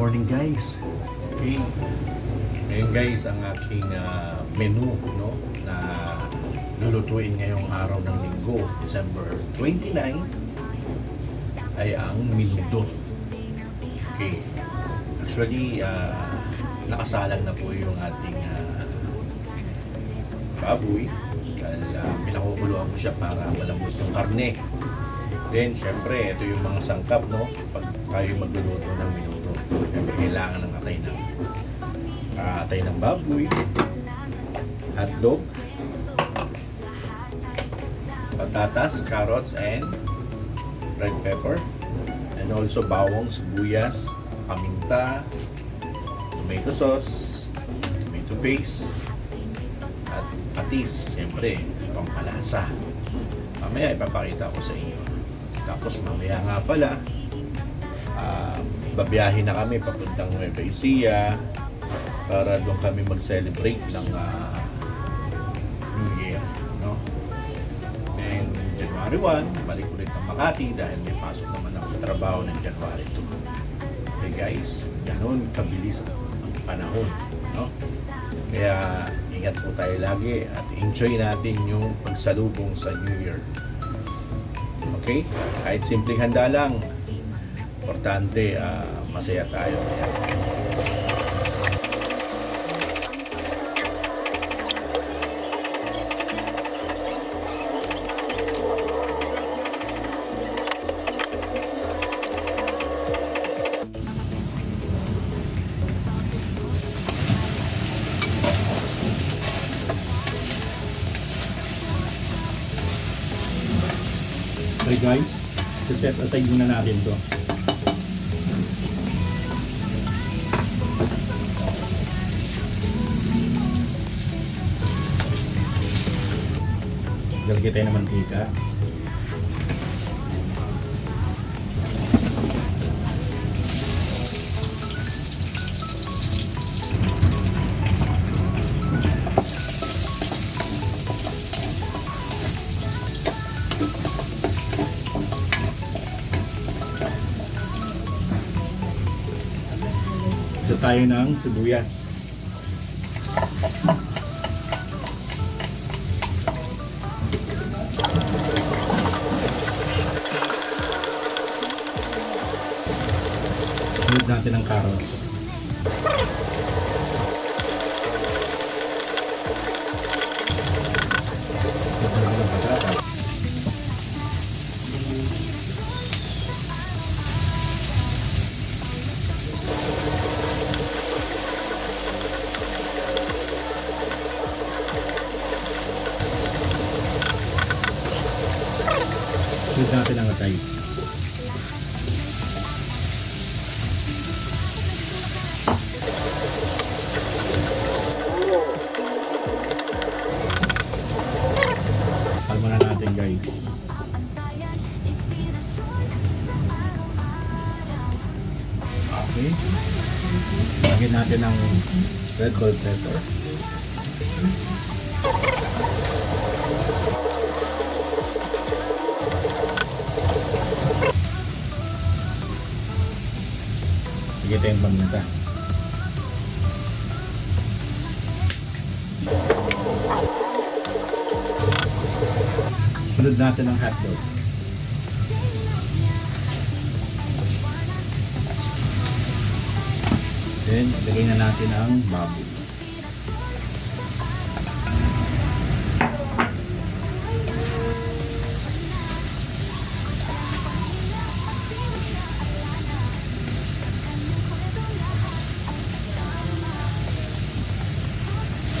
morning guys. Okay. Ngayon guys, ang aking ah, menu no na lulutuin ngayong araw ng linggo, December 29 ay ang minudo. Okay. Actually, ah, nakasalang na po yung ating ah, baboy. Dahil uh, ko siya para malambot yung karne. Then, syempre, ito yung mga sangkap, no? Pag kayo magluluto ng minuto. Kailangan ng atay ng uh, atay ng baboy, hotdog, patatas, carrots, and red pepper. And also bawang, sibuyas, paminta, tomato sauce, tomato paste, at patis, siyempre, pampalasa. Mamaya ipapakita ko sa inyo. Tapos mamaya nga pala, ah, babiyahin na kami papuntang Nueva Ecija para doon kami mag-celebrate ng ah, New Year. No? Then, January 1, balik ulit ng Makati dahil may pasok naman ako sa trabaho ng January 2. Okay guys, ganun kabilis ang panahon. No? Kaya ingat po tayo lagi at enjoy natin yung pagsalubong sa New Year. Okay? Kahit simpleng handa lang, importante ah, masaya tayo. Kaya, Okay guys, set aside muna natin to. Lalagyan tayo ng mantika. Isa tayo ng sibuyas. Sunod natin ang carrots. Sunod natin ang patatas. Sunod natin ang atay. Red bell pepper. Sige tayong paminta. Sunod natin ang hotdog. Then, ilagay na natin ang baboy.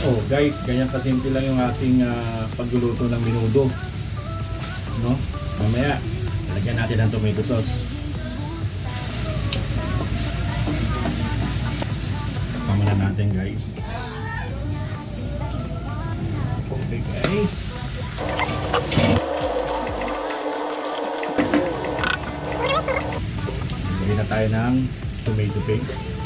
Oh, guys, ganyan kasimple lang yung ating ah, pagluluto ng minudo. No? Mamaya, lalagyan natin ng tomato sauce. Natin, guys. Okay, guys. Lagyan na tayo ng tomato paste.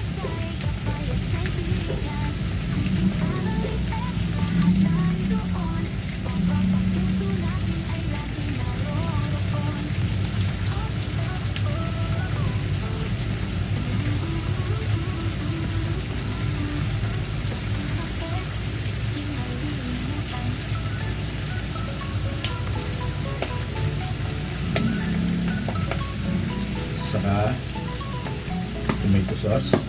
Tomato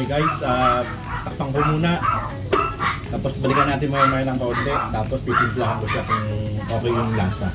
Okay guys, ah takpan ko muna. Tapos balikan natin maya maya ng kaunti. Tapos titimplahan ko siya kung okay yung lasa.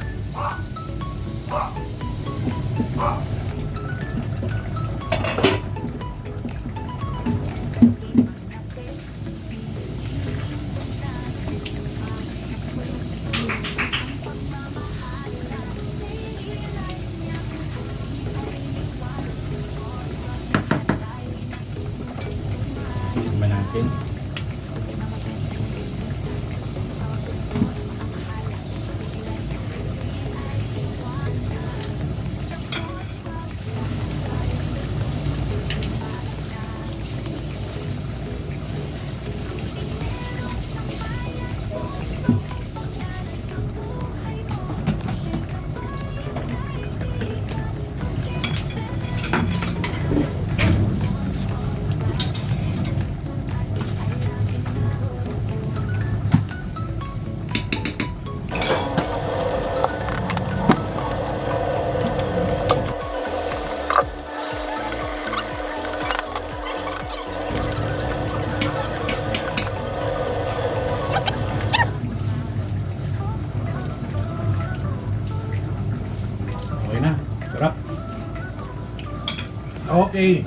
Okay.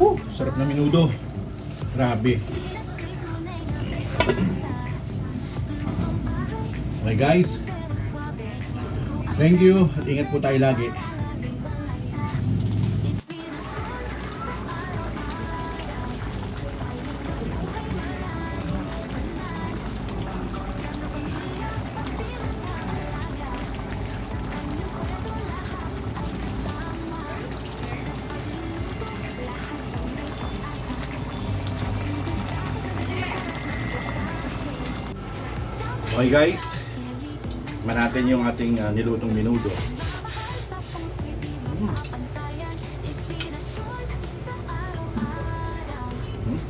Whew, sarap na minudo. Grabe. Okay guys. Thank you. At ingat po tayo lagi. Okay guys. Tikman natin yung ating ah, nilutong minudo. Mm. Mm.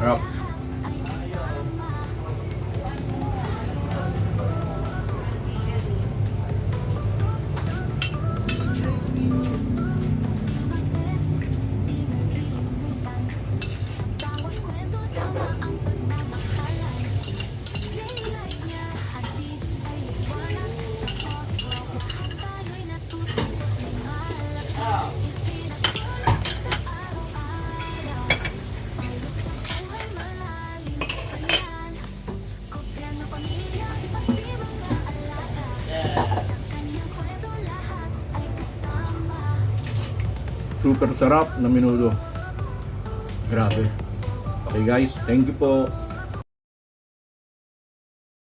Sarap. Super sarap na minudo. Grabe. Okay guys, thank you po.